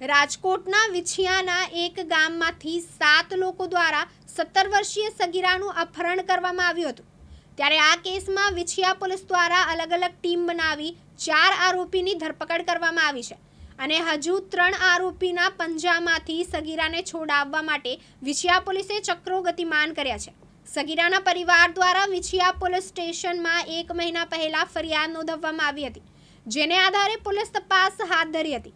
રાજકોટના વિછિયાના એક ગામમાંથી સાત લોકો દ્વારા સત્તર વર્ષીય સગીરાનું અપહરણ કરવામાં આવ્યું હતું. ત્યારે આ કેસમાં વિછિયા પોલીસ દ્વારા અલગ અલગ ટીમ બનાવી ચાર આરોપીની ધરપકડ કરવામાં આવી છે અને હજુ ત્રણ આરોપીના પંજામાંથી સગીરાને છોડાવવા માટે વિછિયા પોલીસે ચક્રો ગતિમાન કર્યા છે. સગીરાના પરિવાર દ્વારા વિછિયા પોલીસ સ્ટેશનમાં એક મહિના પહેલા ફરિયાદ નોંધવવામાં આવી હતી, જેને આધારે પોલીસ તપાસ હાથ ધરી હતી.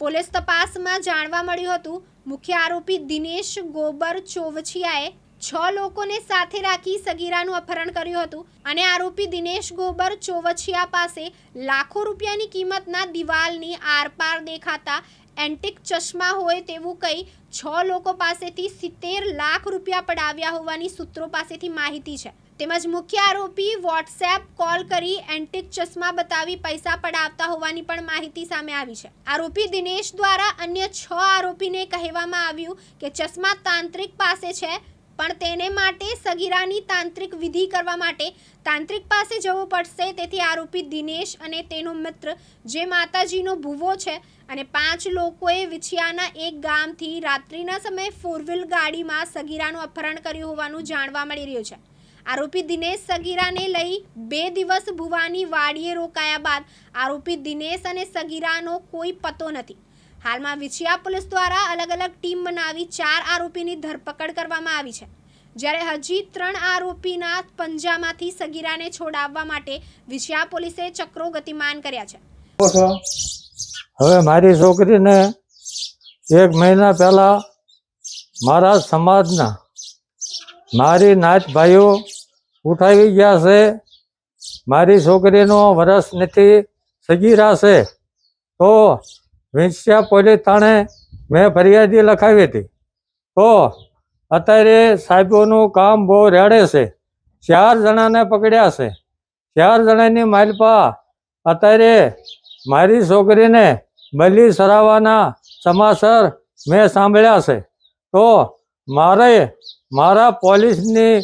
પોલીસ તપાસમાં જાણવા મળ્યું હતું, મુખ્ય આરોપી દિનેશ ગોબર ચોવછિયાએ છ લોકોને સાથે રાખી સગીરાનું અપહરણ કર્યું હતું અને આરોપી દિનેશ ગોબર ચોવછિયા પાસે લાખો રૂપિયાની કિંમતના દિવાલની આરપાર દેખાતા એન્ટિક ચશ્મા હોય તેવું કહી છ લોકો પાસેથી સિત્તેર લાખ રૂપિયા પડાવ્યા હોવાની સૂત્રો પાસેથી માહિતી છે. તેમજ મુખ્ય આરોપી વોટ્સએપ કોલ કરી એન્ટિક ચશ્મા બતાવી પૈસા પડાવતા હોવાની પણ માહિતી સામે આવી છે. આરોપી દિનેશ દ્વારા અન્ય છ આરોપીને કહેવામાં આવ્યું કે ચશ્મા તાંત્રિક પાસે છે પણ તેને માટે સગીરાની તાંત્રિક વિધિ કરવા માટે તાંત્રિક પાસે જવું પડશે. તેથી આરોપી દિનેશ અને તેનો મિત્ર, જે માતાજીનો ભૂવો છે અને પાંચ લોકોએ વિછિયાના એક ગામથી રાત્રિના સમયે ફોર વ્હીલ ગાડીમાં સગીરાનું અપહરણ કર્યું હોવાનું જાણવા મળી રહ્યું છે. આરોપી દિનેશ સગીરાને લઈ બે દિવસ ભુવાની વાડીએ રોકાયા બાદ આરોપી દિનેશ અને સગીરાનો કોઈ પતો નથી. હાલમાં વિછિયા પોલીસ દ્વારા અલગ અલગ ટીમ બનાવી ચાર આરોપીની ધરપકડ કરવામાં આવી છે. જ્યારે હજી ત્રણ આરોપીના પંજામાંથી સગીરાને છોડાવવા માટે વિછિયા પોલીસે ચક્રો ગતિમાન કર્યા છે. હવે મારી છોકરીને એક મહિના પહેલા મારા સમાજના મારી નાત ભાઈઓ ઉઠાવી ગયા છે. મારી છોકરીનો વરસ નથી, સગીરા છે. તો વિંસ્યા પોલીસ થાણે મેં ફરિયાદી લખાવી હતી. તો અત્યારે સાહેબોનું કામ બહુ રેડે છે. ચાર જણાને પકડ્યા છે. ચાર જણાની માલપા અત્યારે મારી છોકરીને બલી સરાવવાના સમાચાર મેં સાંભળ્યા છે. તો મારે મારા પોલીસની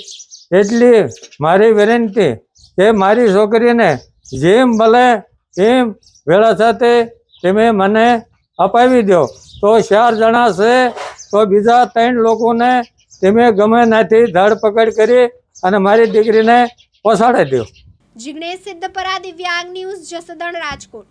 એટલી મારી વિનંતી કે મારી છોકરીને જેમ ભલે એમ વેળા સાથે તમે મને અપાવી દો. તો ચાર જણા છે, તો બીજા ત્રણ લોકોને તમે ગમે નાથી ધરપકડ કરી અને મારી દીકરીને પહોંચાડી દો. જિગ્નેશ સિદ્ધપરા દિવ્યાંગ ન્યૂઝ જસદણ રાજકોટ.